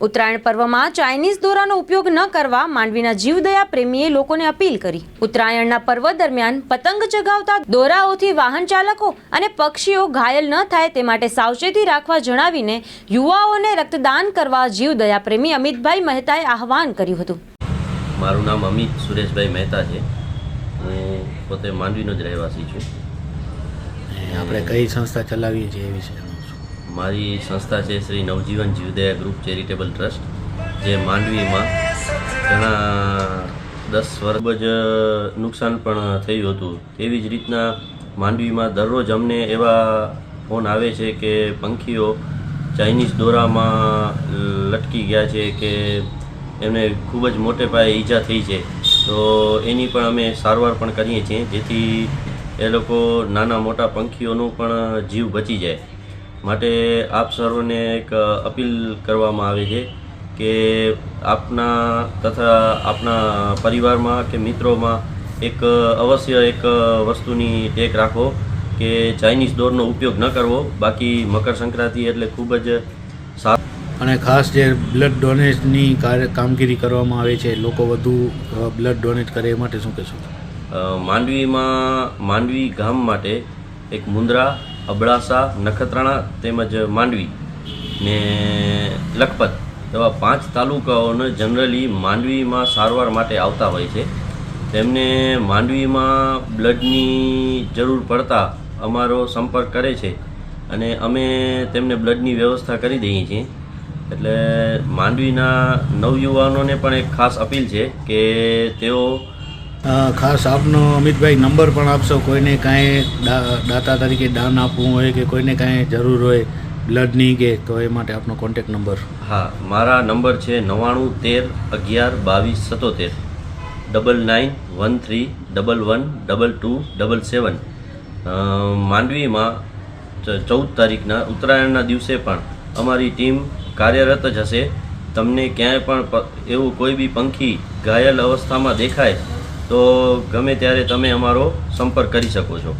ઉત્તરાયણ પર્વમાં ચાઇનીઝ દોરાનો ઉપયોગ ન કરવા માંડવીના જીવદયા પ્રેમીએ લોકોને અપીલ કરી. ઉત્તરાયણના પર્વ દરમિયાન પતંગ ચગાવતા દોરાઓથી વાહન ચાલકો અને પક્ષીઓ ઘાયલ ન થાય તે માટે સાવચેતી રાખવા જણાવીને યુવાઓને રક્તદાન કરવા જીવદયા પ્રેમી અમિતભાઈ મહેતાએ આહવાન કર્યું હતું. મારું નામ અમિત સુરેશભાઈ મહેતા છે. હું પોતે માંડવીનો જ રહેવાસી છું. આપણે કઈ સંસ્થા ચલાવીએ છીએ એ વિશે? મારી સંસ્થા છે શ્રી નવજીવન જીવદયા ગ્રુપ ચેરિટેબલ ટ્રસ્ટ, જે માંડવીમાં ઘણા દસ વર્ષ જ નુકસાન પણ થયું હતું. એવી જ રીતના માંડવીમાં દરરોજ અમને એવા ફોન આવે છે કે પંખીઓ ચાઇનીઝ દોરામાં લટકી ગયા છે કે એમને ખૂબ જ મોટે પાયે ઈજા થઈ છે. તો એની પણ અમે સારવાર પણ કરીએ છીએ, જેથી એ લોકો નાના મોટા પંખીઓનું પણ જીવ બચી જાય. માટે આપ સર્વને એક અપીલ કરવામાં આવે છે કે આપના તથા આપના પરિવારમાં કે મિત્રોમાં એક અવશ્ય એક વસ્તુની ટેક રાખો કે ચાઇનીઝ દોરનો ઉપયોગ ન કરવો. બાકી મકર સંક્રાંતિ એટલે ખૂબ જ સારું અને ખાસ જે બ્લડ ડોનેટની કાર્ય કામગીરી કરવામાં આવે છે લોકો વધુ બ્લડ ડોનેટ કરે એ માટે શું કહેશો? માંડવીમાં માંડવી ગામ માટે એક મુંદ્રા અબડાસા, નખત્રાણા તેમજ માંડવી ને લખપત એવા પાંચ તાલુકાઓને જનરલી માંડવીમાં સારવાર માટે આવતા હોય છે. તેમને માંડવીમાં બ્લડની જરૂર પડતા અમારો સંપર્ક કરે છે અને અમે તેમને બ્લડની વ્યવસ્થા કરી દઈએ છીએ. એટલે માંડવીના નવયુવાનોને પણ એક ખાસ અપીલ છે કે તેઓ ખાસ આપનો અમિતભાઈ નંબર પણ આપશો. કોઈને કાંઈ દાતા તરીકે દાન આપવું હોય કે કોઈને કાંઈ જરૂર હોય, બ્લડની કે, તો એ માટે આપનો કોન્ટેક નંબર. હા, મારા નંબર છે નવ્વાણું તેર અગિયાર બાવીસ સત્તોતેર double nine one three double one double two double seven. માંડવીમાં ચૌદ તારીખના ઉત્તરાયણના દિવસે પણ અમારી ટીમ કાર્યરત જ હશે. તમને ક્યાંય પણ એવું કોઈ બી પંખી ઘાયલ અવસ્થામાં દેખાય તો ગમે ત્યારે તમે અમારો સંપર્ક કરી શકો છો.